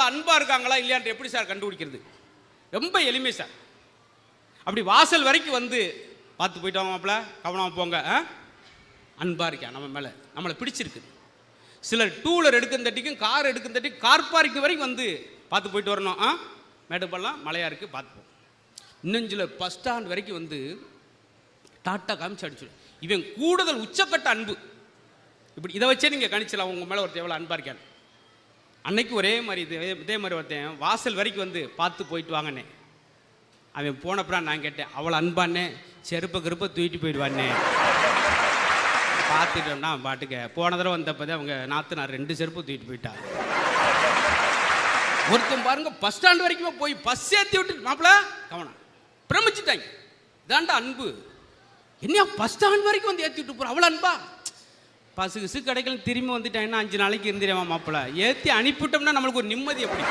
மாப்பிள்ள அன்பாக இருக்காங்களா இல்லையான்ற எப்படி சார் கண்டுபிடிக்கிறது? ரொம்ப எளிமை சார். அப்படி வாசல் வரைக்கும் வந்து பார்த்து போயிட்டோம் வாங்க மாப்பிள்ள போங்க ஆ? இருக்கா நம்ம மேலே? நம்மளை பிடிச்சிருக்கு. சிலர் டூ வீலர் எடுக்கும் தட்டிக்கும் கார் எடுக்கும் கார் பார்க்கிங் வரைக்கும் வந்து பார்த்து போயிட்டு வரணும் ஆ? மேட்டுப்பள்ளம் மழையா இருக்குது பார்த்துப்போம் இன்னும் சிலர் பஸ் ஸ்டாண்ட் வரைக்கும் வந்து டாட்டா காமிச்சு அடிச்சுடும். இவன் கூடுதல் உச்சக்கட்ட அன்பு. இப்படி இதை வச்சே நீங்கள் கணிச்சலாம் உங்கள் மேலே ஒருத்தர் எவ்வளோ அன்பாக இருக்கான்னு. அன்னைக்கு ஒரே மாதிரி இது இதே மாதிரி ஒருத்தன் வாசல் வரைக்கும் வந்து பார்த்து போயிட்டு வாங்கண்ணே அவன் போனப்புறம் நான் கேட்டேன் அவ்வளோ அன்பானே செருப்ப கருப்ப தூக்கிட்டு போயிடுவானே பார்த்துட்டோம்னா பாட்டுக்க போன தடவை வந்தப்பதே அவங்க நாற்று நான் ரெண்டு செருப்பு தூக்கிட்டு போயிட்டா ஒருத்தன் பாருங்க பஸ் ஸ்டாண்ட் வரைக்குமே போய் பஸ் ஏற்றி விட்டு மாப்பிள கவனம். பிரமிச்சுட்டாங்க. இதாண்டா அன்பு. என்னையா பஸ் ஸ்டாண்ட் வரைக்கும் வந்து ஏற்றி விட்டு போகிற அவ்வளோ அன்பா? பசு கிசு கிடைக்கல திரும்பி வந்துட்டாங்கன்னா அஞ்சு நாளைக்கு இருந்துடுவேன் மாப்பிள ஏற்றி அனுப்பிவிட்டோம்னா நம்மளுக்கு ஒரு நிம்மதி எப்படி